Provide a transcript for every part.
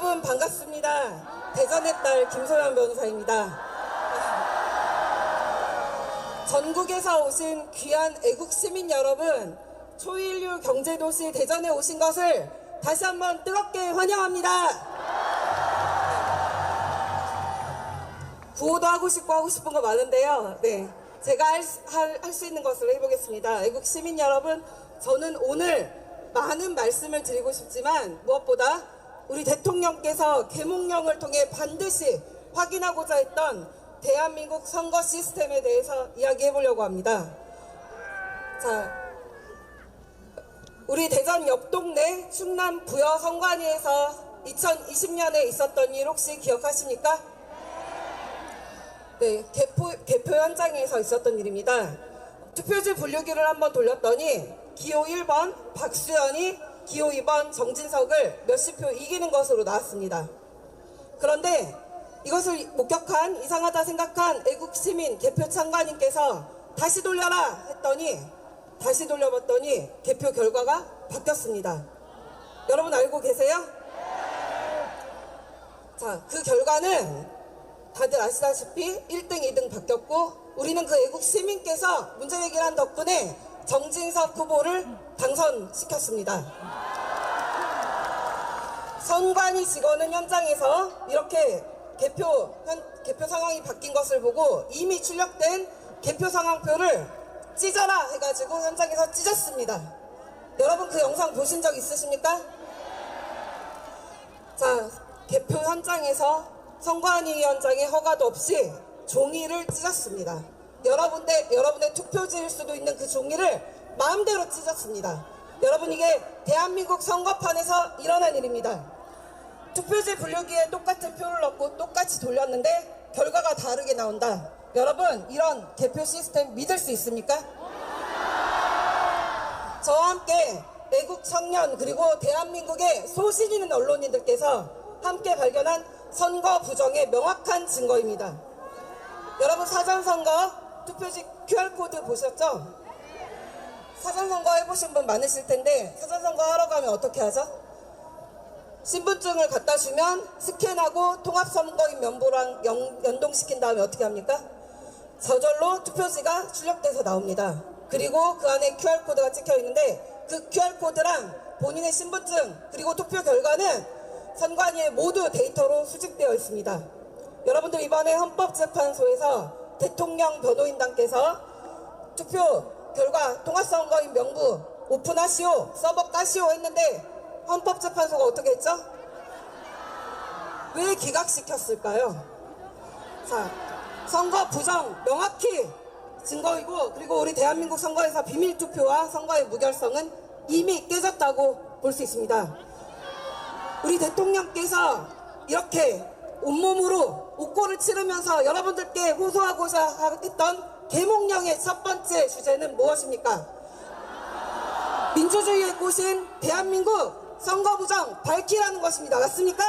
여러분 반갑습니다. 대전의 딸 김소연 변호사입니다. 전국에서 오신 귀한 애국 시민 여러분, 초일류 경제도시 대전에 오신 것을 다시 한번 뜨겁게 환영합니다. 구호도 하고 싶고 하고 싶은 거 많은데요. 네. 제가 할수 있는 것으로 해보겠습니다. 애국 시민 여러분, 저는 오늘 많은 말씀을 드리고 싶지만 무엇보다 우리 대통령께서 개몽령을 통해 반드시 확인하고자 했던 대한민국 선거 시스템에 대해서 이야기해 보려고 합니다. 자, 우리 대전 옆 동네 충남 부여 선관위에서 2020년에 있었던 일 혹시 기억하십니까? 네, 개표, 개표 현장에서 있었던 일입니다. 투표지 분류기를 한번 돌렸더니 기호 1번 박수현이 기호 2번 정진석을 몇십 표 이기는 것으로 나왔습니다. 그런데 이것을 목격한 이상하다 생각한 애국 시민 개표 참관인께서 다시 돌려라 했더니 다시 돌려봤더니 개표 결과가 바뀌었습니다. 여러분 알고 계세요? 자, 그 결과는 다들 아시다시피 1등, 2등 바뀌었고 우리는 그 애국 시민께서 문제 제기한 덕분에 정진석 후보를 당선시켰습니다. 선관위 직원은 현장에서 이렇게 개표, 현, 개표 상황이 바뀐 것을 보고 이미 출력된 개표 상황표를 찢어라 해가지고 현장에서 찢었습니다. 여러분 그 영상 보신 적 있으십니까? 자, 개표 현장에서 선관위원장의 허가도 없이 종이를 찢었습니다. 여러분의, 여러분의 투표지일 수도 있는 그 종이를 마음대로 찢었습니다. 여러분 이게 대한민국 선거판에서 일어난 일입니다. 투표지 분류기에 똑같은 표를 넣고 똑같이 돌렸는데 결과가 다르게 나온다. 여러분 이런 개표 시스템 믿을 수 있습니까? 저와 함께 애국 청년 그리고 대한민국의 소신 있는 언론인들께서 함께 발견한 선거 부정의 명확한 증거입니다. 여러분 사전선거 투표지 QR코드 보셨죠? 사전선거 해보신 분 많으실 텐데 사전선거 하러 가면 어떻게 하죠? 신분증을 갖다 주면 스캔하고 통합선거인 명부랑 연, 연동시킨 다음에 어떻게 합니까? 저절로 투표지가 출력돼서 나옵니다. 그리고 그 안에 QR코드가 찍혀 있는데 그 QR코드랑 본인의 신분증 그리고 투표 결과는 선관위에 모두 데이터로 수집되어 있습니다. 여러분들 이번에 헌법재판소에서 대통령 변호인단께서 투표 결과 통합선거인 명부 오픈하시오 서버 까시오 했는데 헌법재판소가 어떻게 했죠? 왜 기각시켰을까요? 자, 선거 부정 명확히 증거이고 그리고 우리 대한민국 선거에서 비밀투표와 선거의 무결성은 이미 깨졌다고 볼 수 있습니다. 우리 대통령께서 이렇게 온몸으로 옥고를 치르면서 여러분들께 호소하고자 했던 개몽령의 첫 번째 주제는 무엇입니까? 민주주의의 꽃인 대한민국 선거부정 밝히라는 것입니다. 맞습니까?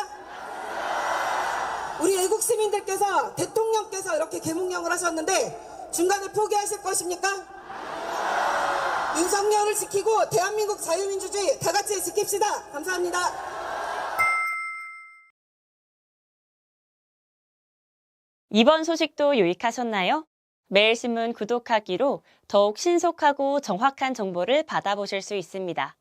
우리 애국 시민들께서 대통령께서 이렇게 개몽령을 하셨는데 중간에 포기하실 것입니까? 윤석열을 지키고 대한민국 자유민주주의 다 같이 지킵시다. 감사합니다. 이번 소식도 유익하셨나요? 매일신문 구독하기로 더욱 신속하고 정확한 정보를 받아보실 수 있습니다.